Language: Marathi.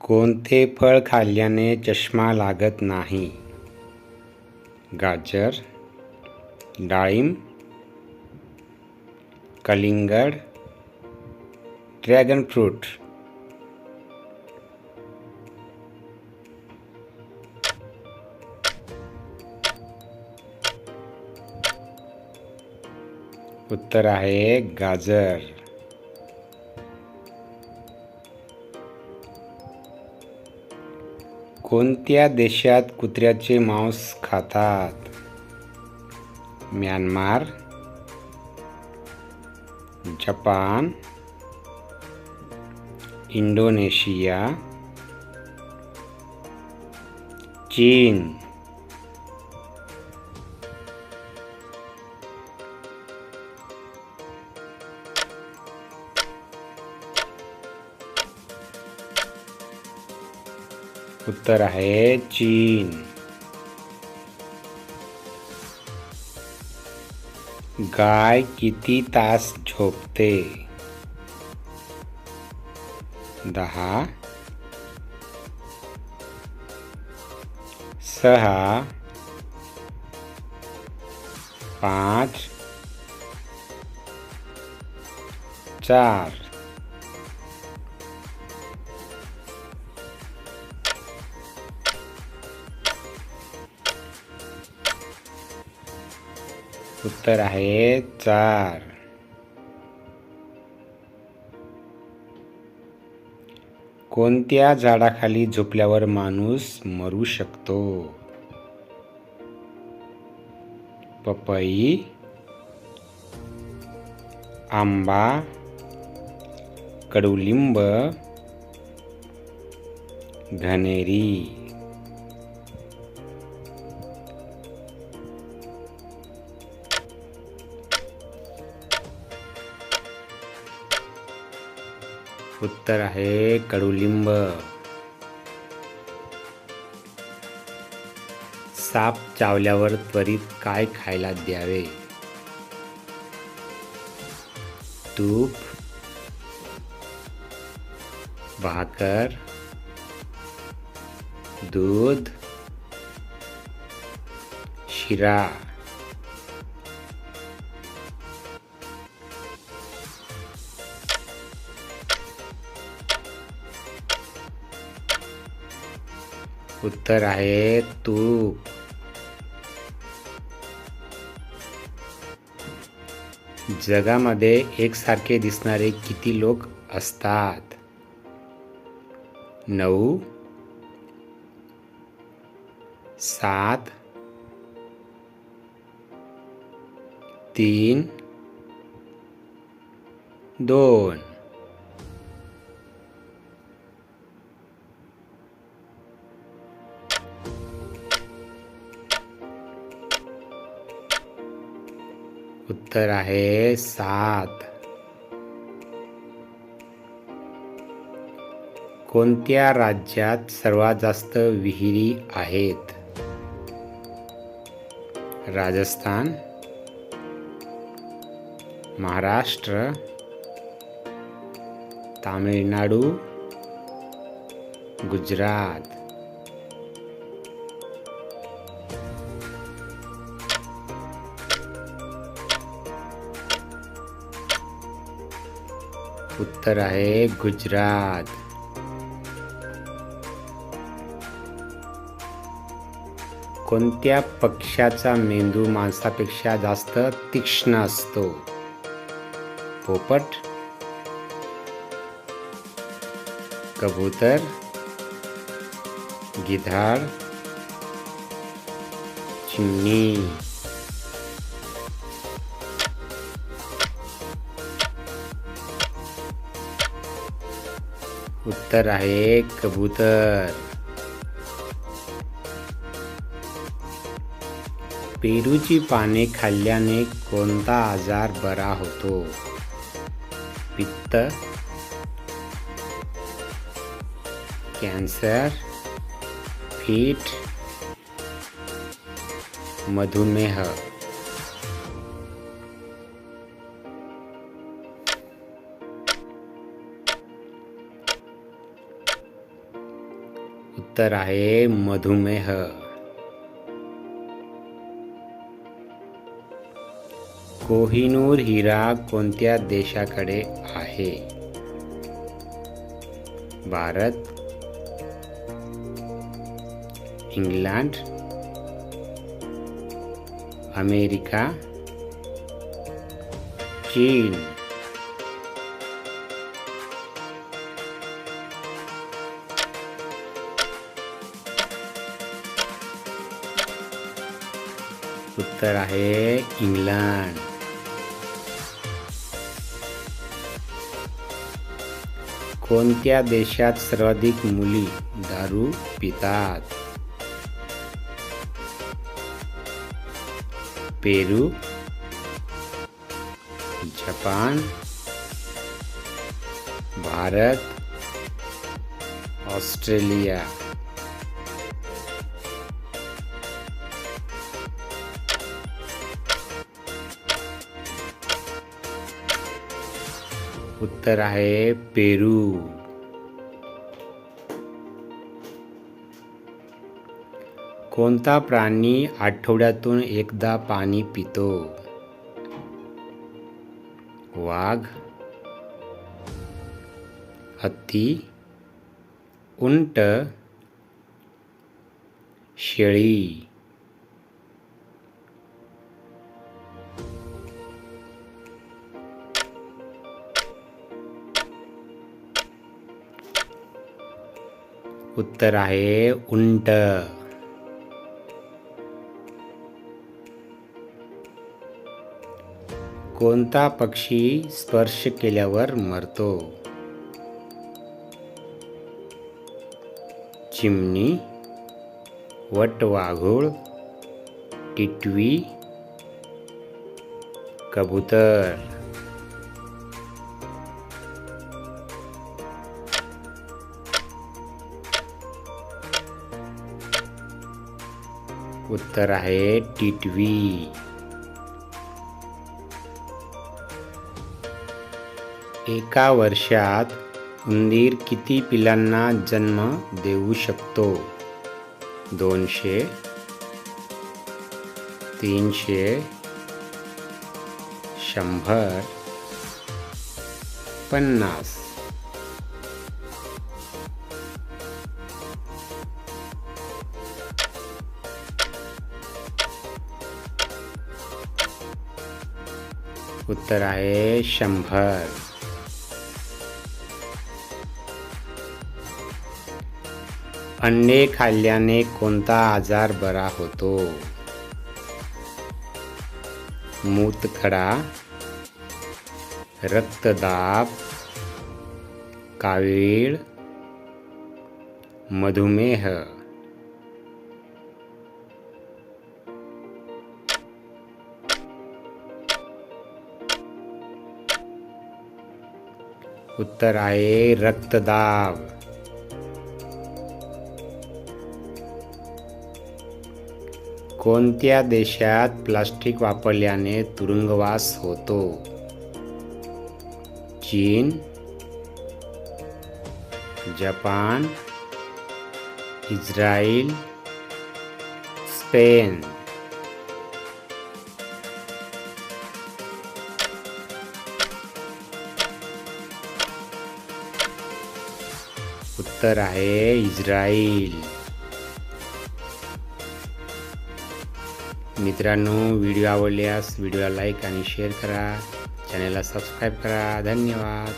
कोणते फळ खाल्ल्याने चष्मा लागत नाही? गाजर डाळिंब कलिंगड ड्रॅगन फ्रूट. उत्तर आहे गाजर. कोणत्या देशात कुत्र्याचे मांस खातात? म्यानमार जपान इंडोनेशिया चीन. उत्तर है चीन। गाय किती तास झोपते? दहा। सहा। पाच। चार। उत्तर आहे चार. कोणत्या झाडाखाली झोपल्यावर माणूस मरू शकतो? पपई आंबा कडुलिंब घनेरी उत्तर आहे कडुलिंब. साप चावल्यावर त्वरित काय खायला द्यावे? तूप भाकर दूध शिरा. उत्तर आहे तूप जगामध्ये एकसारखे दिसणारे किती लोक असतात? नऊ सात तीन दोन. उत्तर आहे सात. कोणत्या राज्यात सर्वात जास्त विहिरी आहेत? राजस्थान महाराष्ट्र तामिळनाडू गुजरात. उत्तर आहे गुजरात. कोणत्या पक्ष्याचा मेंदू माणसापेक्षा जास्त तीक्ष्ण असतो? पोपट कबूतर गिधाड चिमणी. उत्तर आहे कबूतर. पेरूची पाने खाल्ल्याने कोणता आजार बरा होतो? पित्त. कॅन्सर. फीट मधुमेह. उत्तर आहे मधुमेह. कोहिनूर हिरा कोणत्या देशाकडे आहे? भारत इंग्लंड अमेरिका चीन. उत्तर आहे इंग्लंड कोणत्या देशात सर्वाधिक मुली दारू पितात? Peru Japan Bharat Australia. उत्तर आहे पेरू. कोणता प्राणी आठवड्यातून एकदा पाणी पितो? वाघ. हत्ती. उंट. शेळी. उत्तर आहे उंट. कोणता पक्षी स्पर्श केल्यावर मरतो? चिमणी वटवाघूळ टिटवी कबूतर. उत्तर आहे टिटवी. एका वर्षात उंदीर किती पिलांना जन्म देऊ शकतो? दोनशे तीनशे शंभर पन्नास. उत्तर आहे शंभर. अंडे खाल्ल्याने कोणता आजार बरा होतो? मूतखडा रक्तदाब कावीळ मधुमेह. उत्तर आहे रक्तदाब. कोणत्या देशात प्लास्टिक वापरल्याने तुरुंगवास होतो? चीन जपान इस्रायल स्पेन. उत्तर आहे इस्रायल मित्रांनो व्हिडिओ आवडल्यास व्हिडिओला लाईक आणि शेअर करा. चॅनलला सबस्क्राईब करा. धन्यवाद.